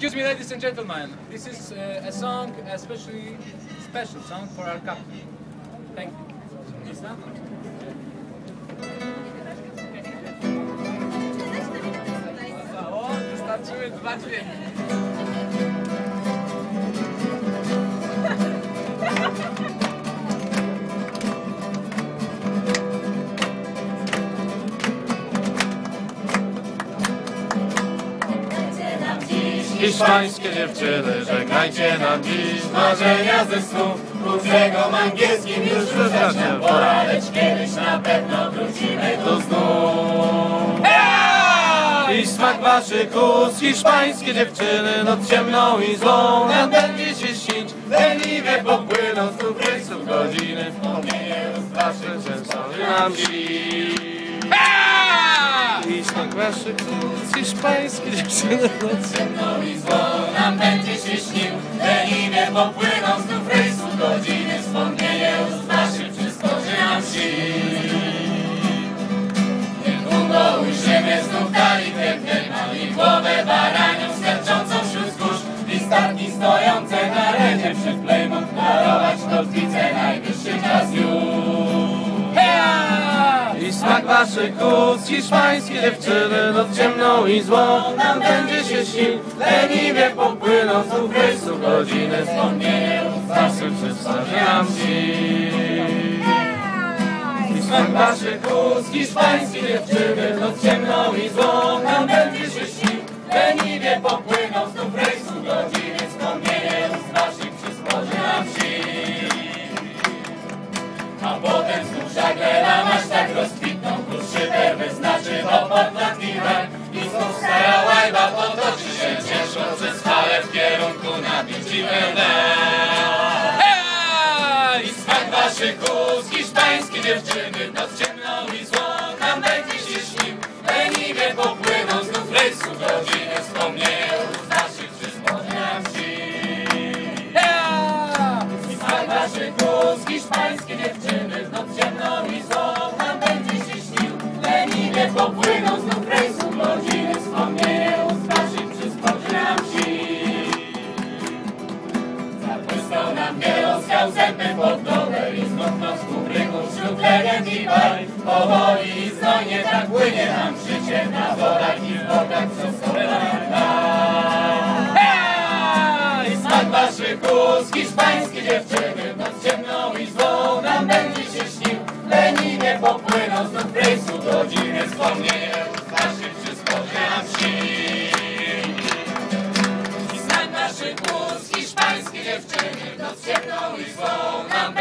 Excuse me, ladies and gentlemen. This is uh, a song, especially special song for our captain. Thank you. Is that? Wystarczyły dwa dźwięki. Hiszpańskie dziewczyny, żegnajcie nam dziś marzenia ze snów Krótszego angielskim już wyznacznia pora Lecz kiedyś na pewno wrócimy tu znów I smak waszych ust, hiszpańskie dziewczyny Noc ciemną i złą. Nam będzie się Leniwie popłyną z tu godziny. Wspomnienie ust waszych często nam dziś i smak waszych ust, hiszpańskie dziewczyny Noc ciemną i złą nam będzie się śnił Leniwie popłyną waszych ust, hiszpańskie dziewczyny Noc ciemną i złą. Nam będzie się śnił Leniwie popłyną znów rejsu godziny Wspomnienie ust waszych przedstawi nam dziś. Smak waszych ust, hiszpańskie dziewczyny Noc ciemną i złą. Nam będzie się śnił Leniwie popłyną znów rejsu godziny Wspomnienie ust waszych przysporzy nam a potem znów żagle stara łajba potoczy się ciężko przez falę w kierunku nabici I smak waszych ust, hiszpańskie dziewczyny Noc wieloskał zęby pod nogę I znów noc kubryków wśród legend i baj. Powoli i znojnie tak płynie nam życie Na worach i w bokach przez i smak waszych ust, hiszpańskie dziewczyny Noc ciemną i złą nam będzie się śnił. Leniwie popłyną znów Dziewczyny Noc ciemną i złą nam